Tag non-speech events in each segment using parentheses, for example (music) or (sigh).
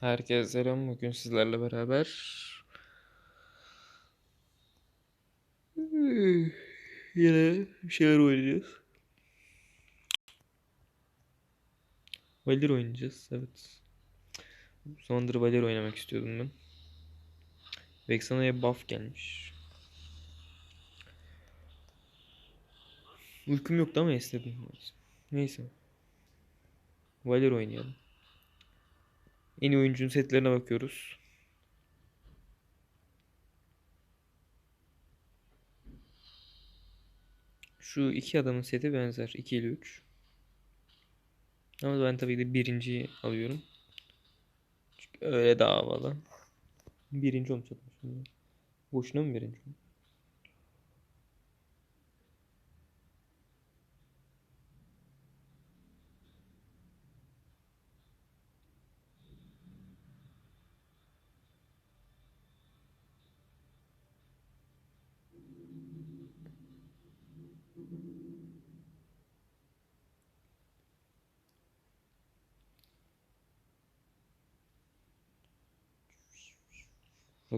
Herkese selam. Bugün sizlerle beraber yine bir şeyler oynayacağız. Valir oynayacağız. Evet. Bu zamandır Valir oynamak istiyordum ben. Vexana'ya buff gelmiş. Uykum yoktu ama esnedim. Neyse. Valir oynayalım. En iyi oyuncunun setlerine bakıyoruz. Şu iki adamın seti benzer. 2 ile 3. Ama ben tabii de birinciyi alıyorum. Çünkü öyle daha havalı. Birinci olmuş şimdi. Boşuna mı birinci olmuş?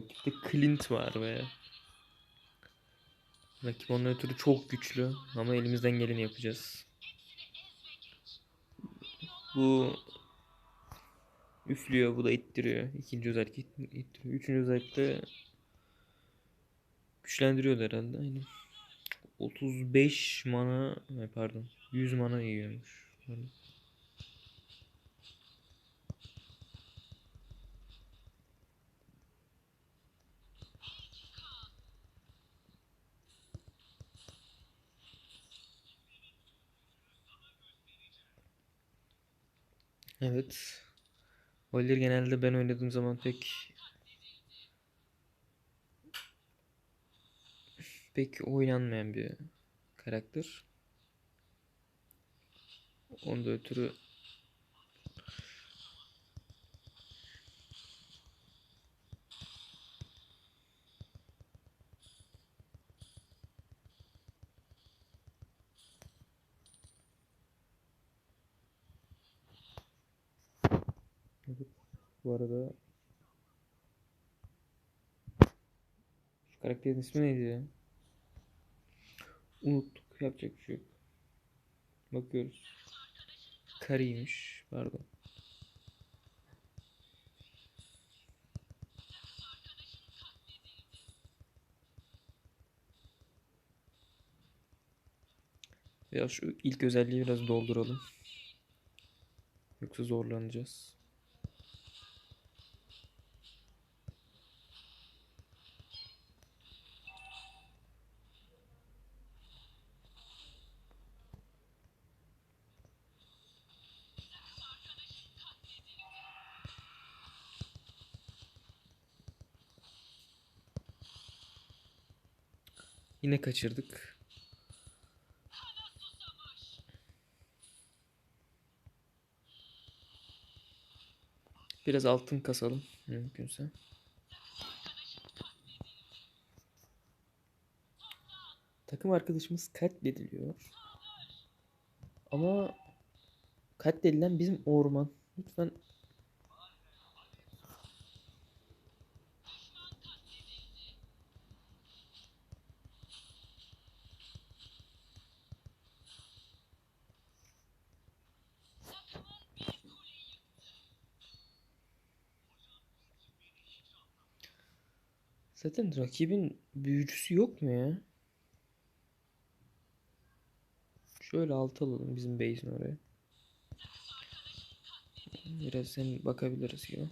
Rakipte Clint var be. Rakip onun ötürü çok güçlü ama elimizden geleni yapacağız. Bu üflüyor, bu da ittiriyor. İkinci özellik it- ittiriyor. Üçüncü özellik de güçlendiriyor herhalde. Aynen. 35 mana, pardon, 100 mana yiyormuş. Pardon. Evet. Valir genelde ben oynadığım zaman pek pek oynanmayan bir karakter. Onda ötürü Evet. Bu arada şu karakterin ismi neydi ya? Unuttuk. Yapacak bir şey yok. Bakıyoruz. Kariymiş. Pardon. Ya şu ilk özelliği biraz dolduralım. Yoksa zorlanacağız. Yine kaçırdık. Biraz altın kasalım mümkünse. Takım arkadaşımız katlediliyor. Ama katledilen bizim orman. Lütfen Zaten rakibin büyücüsü yok mu ya? Şöyle alt alalım bizim base'in oraya. Biraz sen bakabiliriz gibi.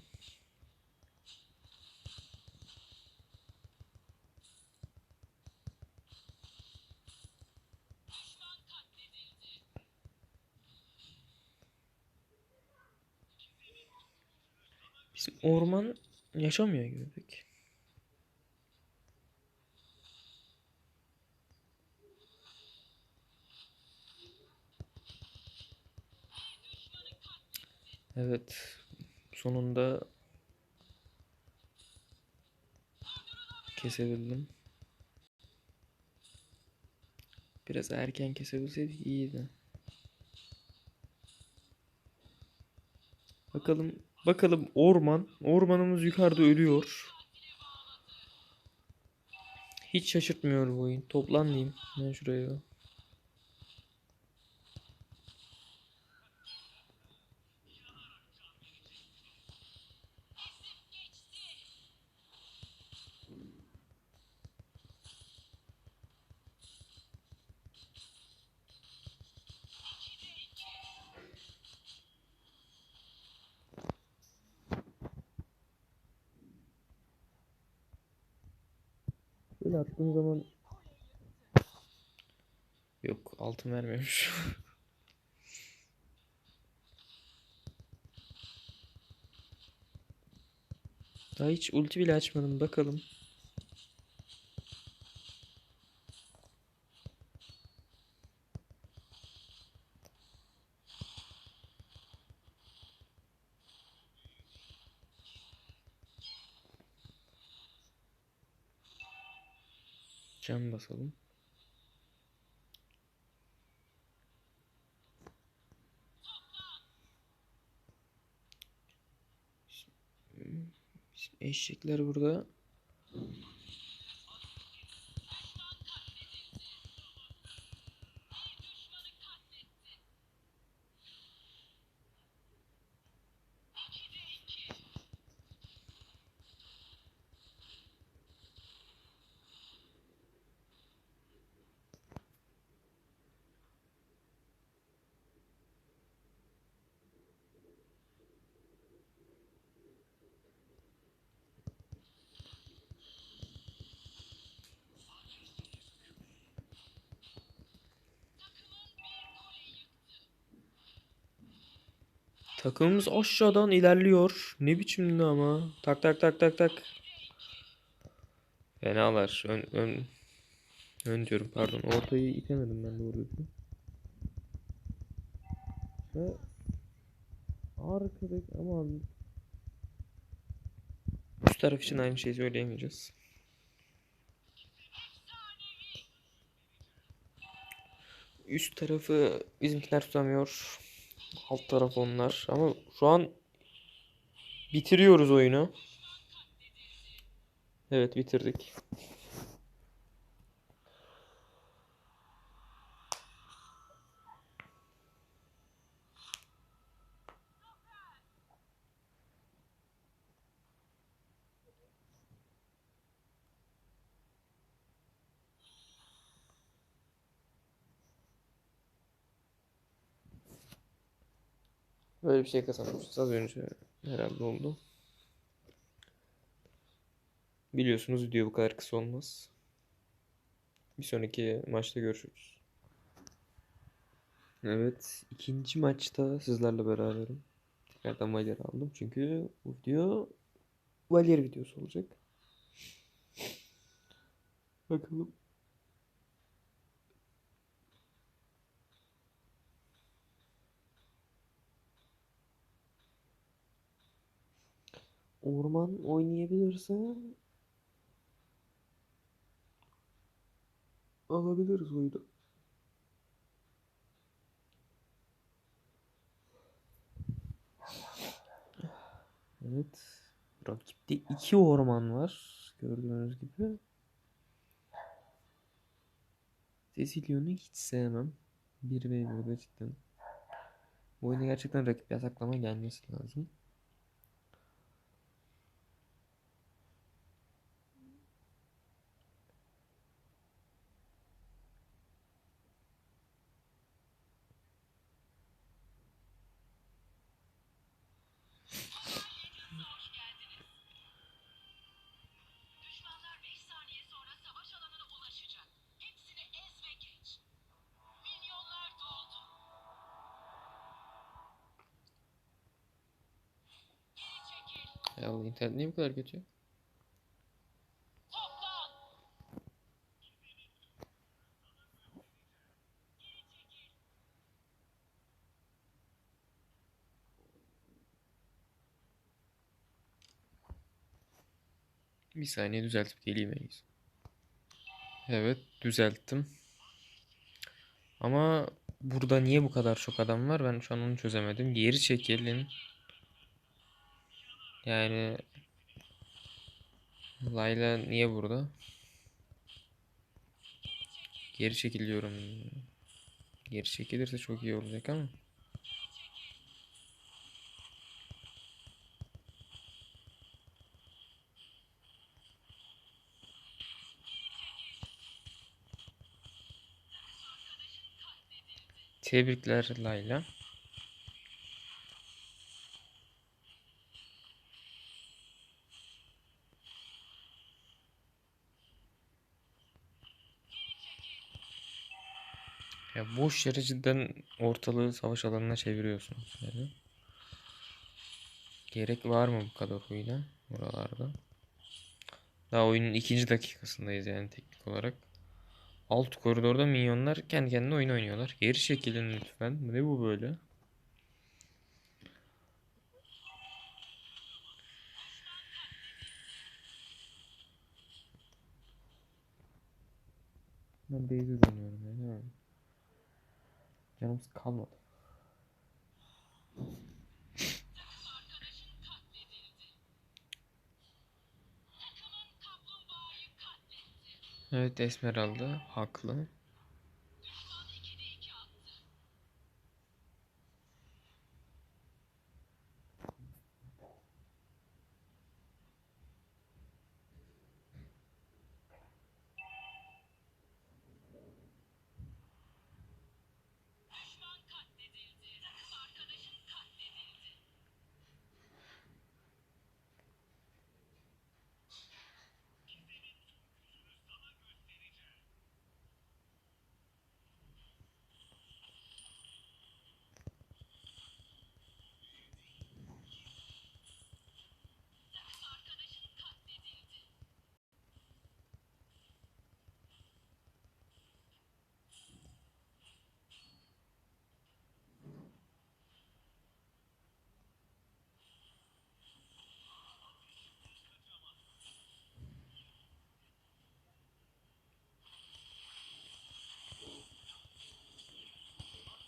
Bizim orman yaşamıyor gibi pek. Evet. Sonunda kesebildim. Biraz erken kesebilseydik iyiydi. Bakalım Bakalım orman. Ormanımız yukarıda ölüyor. Hiç şaşırtmıyor bu oyun. Toplan. Ben şuraya. Attığın zaman Yok altın vermiyormuş. (laughs) Daha hiç ulti bile açmadım bakalım. Basalım. Bizim eşekler burada. Takımımız aşağıdan ilerliyor. Ne biçimdi ama. Tak tak tak tak tak. Fenalar. Ön, ön, ön diyorum pardon. Ortayı itemedim ben doğru düzgün. Ve arkadaki ama üst taraf için aynı şeyi söyleyemeyeceğiz. Üst tarafı bizimkiler tutamıyor. Alt taraf onlar. Ama şu an bitiriyoruz oyunu. Evet bitirdik. Böyle bir şey kazanmışız. Az önce herhalde oldu. Biliyorsunuz video bu kadar kısa olmaz. Bir sonraki maçta görüşürüz. Evet, ikinci maçta sizlerle beraberim. Tekrardan Valier aldım çünkü bu video Valier videosu olacak. Bakalım. Orman oynayabilirse alabiliriz oyunu. Evet. Rakipte iki orman var. Gördüğünüz gibi. Cecilion'u hiç sevmem. 1 ve 1'de cidden. Bu oyuna gerçekten rakip yasaklama gelmesi lazım. Ya bu internet niye bu kadar kötü? Bir saniye düzeltip geleyim en. Evet düzelttim. Ama burada niye bu kadar çok adam var? Ben şu an onu çözemedim. Geri çekilin. Yani Layla niye burada? Geri çekiliyorum. Geri çekilirse çok iyi olacak ama. Tebrikler Layla. Boş yere cidden ortalığı savaş alanına çeviriyorsunuz yani. Gerek var mı bu kadar oyuna buralarda? Daha oyunun ikinci dakikasındayız yani teknik olarak. Alt koridorda minyonlar kendi kendine oyun oynuyorlar. Geri çekilin lütfen. Ne bu böyle? Ben base'e dönüyorum ya. değil mi? Canım kalmadı. Evet Esmeralda haklı. Düşman 2'de 2 attı. Düşman katledildi. Takım arkadaşın katledildi. Takım arkadaşın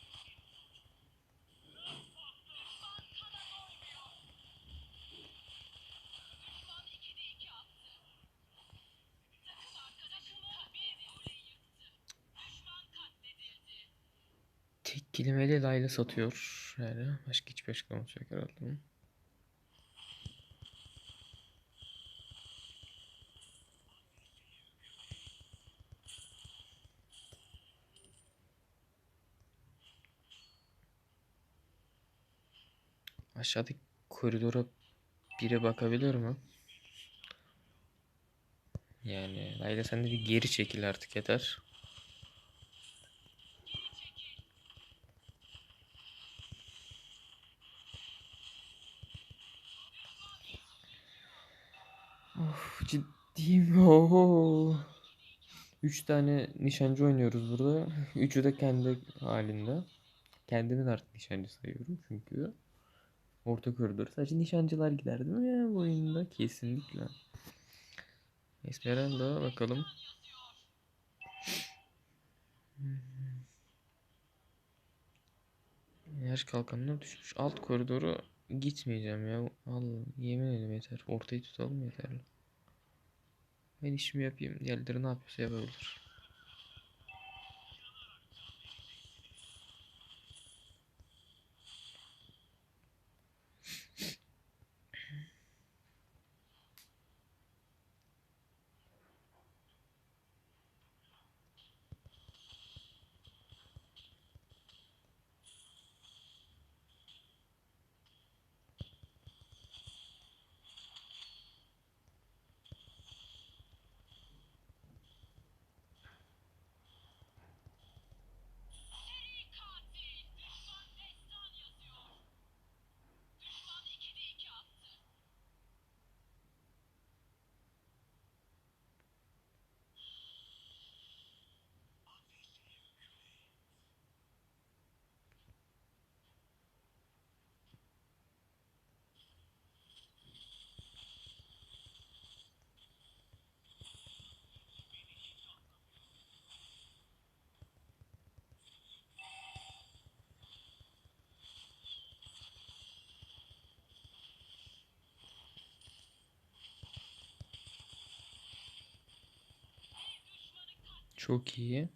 katledildi. Düşman kana doymuyor. Düşman 2'de 2 attı. Takım arkadaşını bir kuleyi yıktı. Düşman katledildi. Tek kelimeyle Layla satıyor. Yani başka hiçbir açıklaması yok herhalde. Aşağıdaki koridora biri bakabilir mi? Yani Layla sen de bir geri çekil artık yeter. Of ciddiyim. (laughs) Oo. Üç tane nişancı oynuyoruz burada. Üçü de kendi halinde. Kendimi de artık nişancı sayıyorum çünkü orta koridor sadece nişancılar gider değil mi ya bu oyunda? Kesinlikle. Esmeralda bakalım. Enerji kalkanına düşmüş. Alt koridoru gitmeyeceğim ya. Al yemin ederim yeter. Ortayı tutalım yeterli. Ben işimi yapayım. Diğerleri ne yapıyorsa yapabilir. Çok iyi.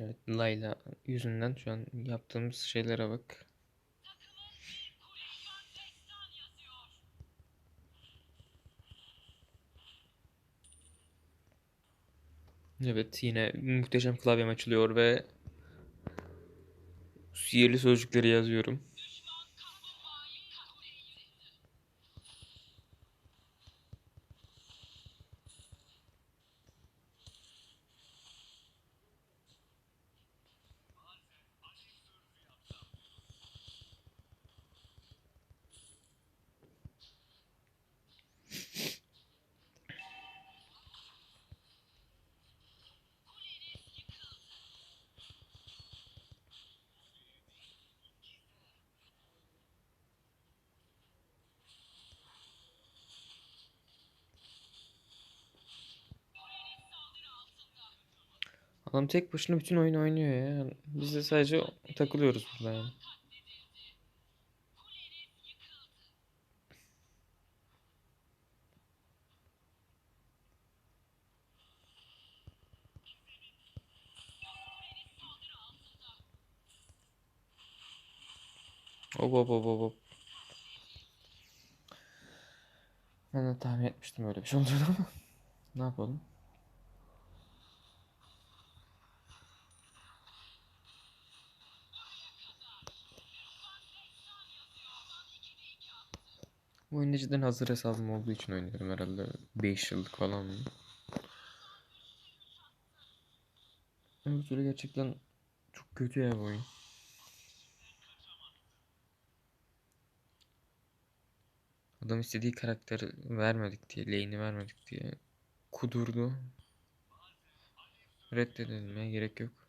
Evet, Layla yüzünden şu an yaptığımız şeylere bak. Evet, yine muhteşem klavyem açılıyor ve sihirli sözcükleri yazıyorum. Adam tek başına bütün oyunu oynuyor ya. Biz de sadece takılıyoruz burada yani. Hop hop hop hop. Ben de tahmin etmiştim öyle bir şey olacağını ama. Ne yapalım? Cidden hazır hesabım olduğu için oynuyorum herhalde. 5 yıllık falan mı? Öbür türlü gerçekten çok kötü ya bu oyun. Adam istediği karakteri vermedik diye, lane'i vermedik diye kudurdu. Reddedilmeye gerek yok.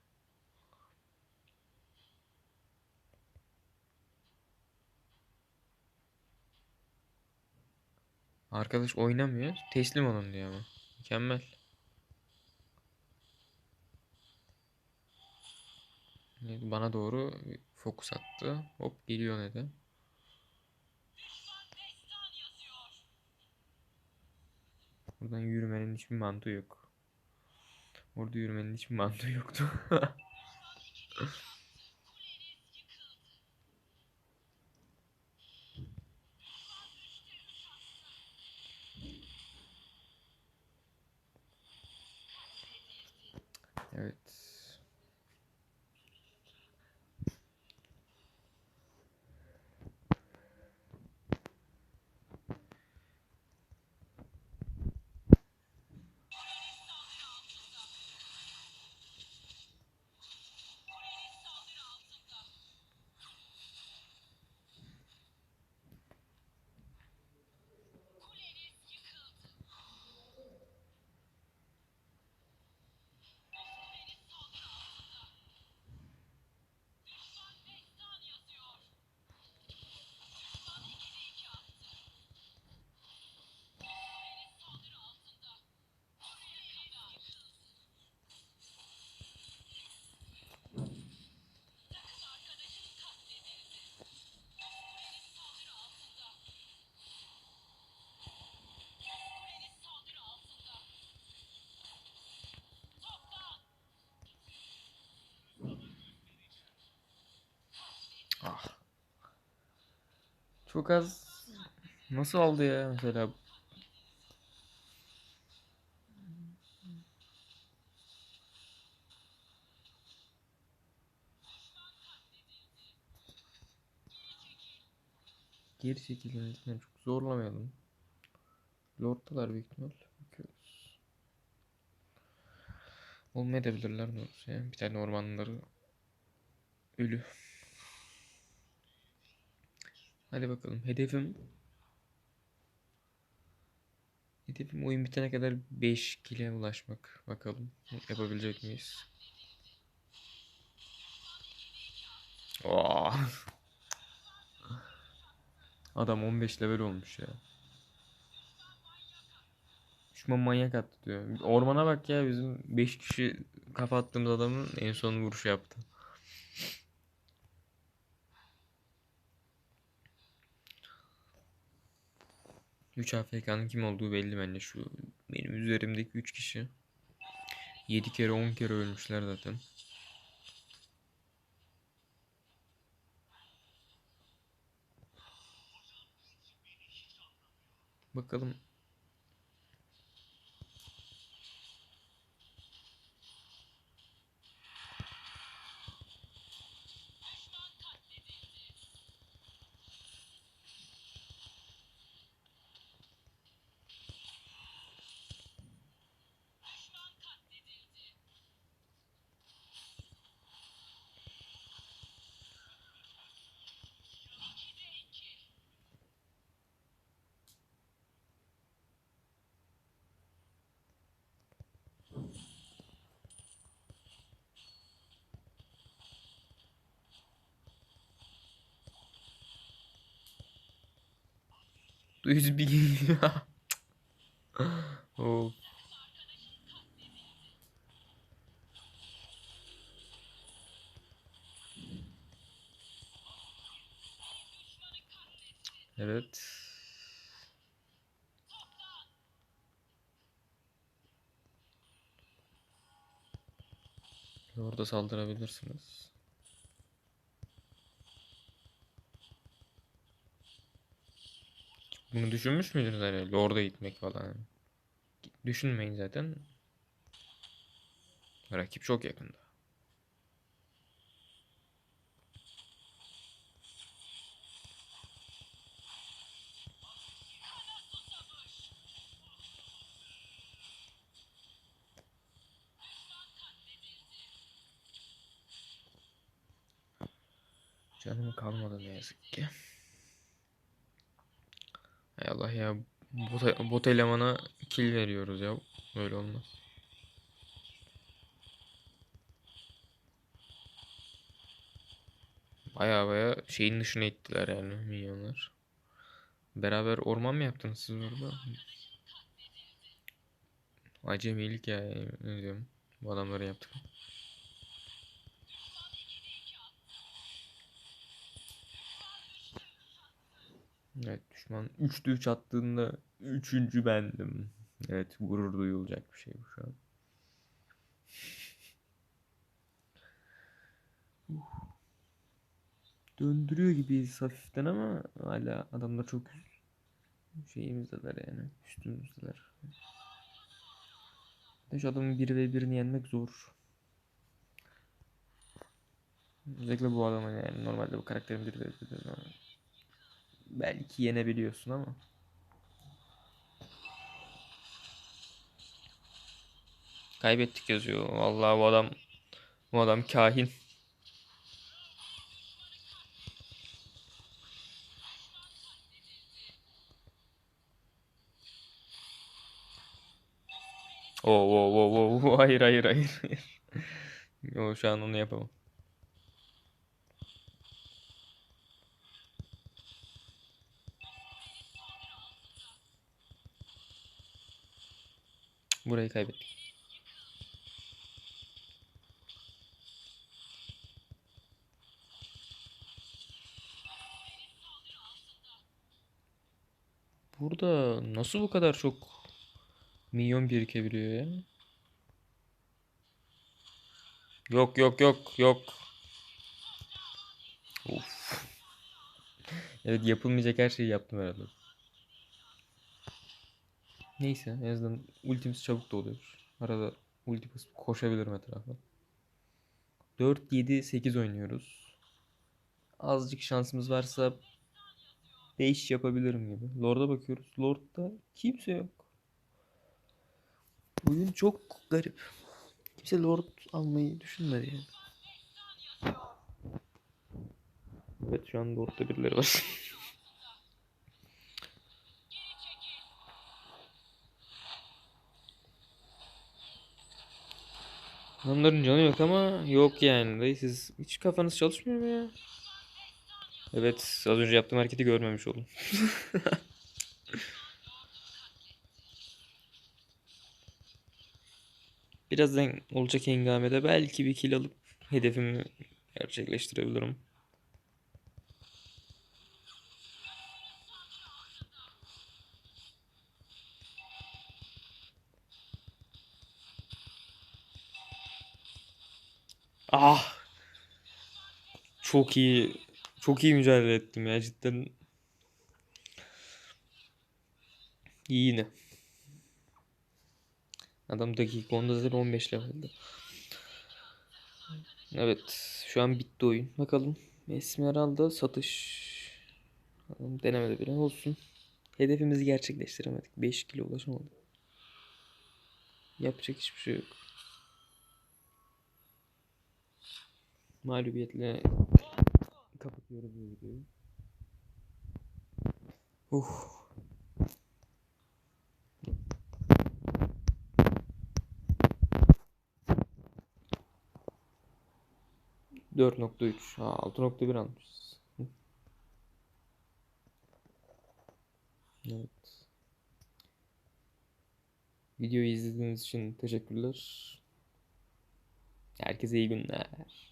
Arkadaş oynamıyor, teslim olun diyor ama. Mükemmel. Bana doğru fokus attı. Hop geliyor ne de. Buradan yürümenin hiçbir mantığı yok. Orada yürümenin hiçbir mantığı yoktu. (laughs) Ah. Çok az nasıl aldı ya mesela? Geri çekilin lütfen çok zorlamayalım. Lord'dalar büyük ihtimal. Bakıyoruz. Olmayabilirler olursa ya. Bir tane ormanları ölü. Hadi bakalım. Hedefim Hedefim oyun bitene kadar 5 kile ulaşmak. Bakalım yapabilecek miyiz? Oo. Adam 15 level olmuş ya. Düşman manyak attı diyor. Ormana bak ya bizim 5 kişi kafa attığımız adamın en son vuruşu yaptı. Üç AFK'nın kim olduğu belli bence şu benim üzerimdeki 3 kişi. 7 kere 10 kere ölmüşler zaten. Bakalım 100 bin ya. oh. Evet. Orada saldırabilirsiniz. Bunu düşünmüş müydünüz hani Lord'a gitmek falan? Düşünmeyin zaten. Rakip çok yakında. Canım kalmadı ne yazık ki. Hay Allah ya bot, bot elemana kill veriyoruz ya. Böyle olmaz. Baya baya şeyin dışına ittiler yani minyonlar. Beraber orman mı yaptınız siz orada? Acemilik ya ne diyorum. Bu adamları yaptık. Evet düşman 3'te 3 attığında 3. bendim. Evet gurur duyulacak bir şey bu şu an. Uh. Döndürüyor gibiyiz hafiften ama hala adamlar çok şeyimizdeler yani üstümüzdeler. De şu adamın 1 ve 1'ini yenmek zor. Özellikle bu adamın yani normalde bu karakterin 1 ve 1'ini belki yenebiliyorsun ama. Kaybettik yazıyor. Vallahi bu adam bu adam kahin. Oo, oo, oo, oo, (laughs) hayır, hayır. hayır. Yo, şu an onu yapamam. Burayı kaybettik. Burada nasıl bu kadar çok minyon birikebiliyor ya? Yok yok yok yok. Of. Evet yapılmayacak her şeyi yaptım herhalde. Neyse en azından ultimiz çabuk doluyor. Arada ulti basıp koşabilirim etrafa. 4, 7, 8 oynuyoruz. Azıcık şansımız varsa 5 yapabilirim gibi. Lord'a bakıyoruz. Lord'da kimse yok. Oyun çok garip. Kimse Lord almayı düşünmedi yani. Evet şu an Lord'da birileri var. (laughs) Adamların canı yok ama yok yani. Dayı siz hiç kafanız çalışmıyor mu ya? Evet az önce yaptığım hareketi görmemiş oldum. (laughs) Birazdan olacak hengamede belki bir kill alıp hedefimi gerçekleştirebilirim. Ah! Çok iyi. Çok iyi mücadele ettim ya cidden. İyi yine. Adam dakika 10'da zaten 15 levelde. Evet. Şu an bitti oyun. Bakalım. Esmeralda satış. Bakalım, Denemede bile olsun. Hedefimizi gerçekleştiremedik. 5 kilo ulaşamadık. Yapacak hiçbir şey yok. Mağlubiyetle kapatıyoruz bu videoyu. Uh. Dört nokta üç. Altı nokta bir almışız. Evet. Videoyu izlediğiniz için teşekkürler. Herkese iyi günler.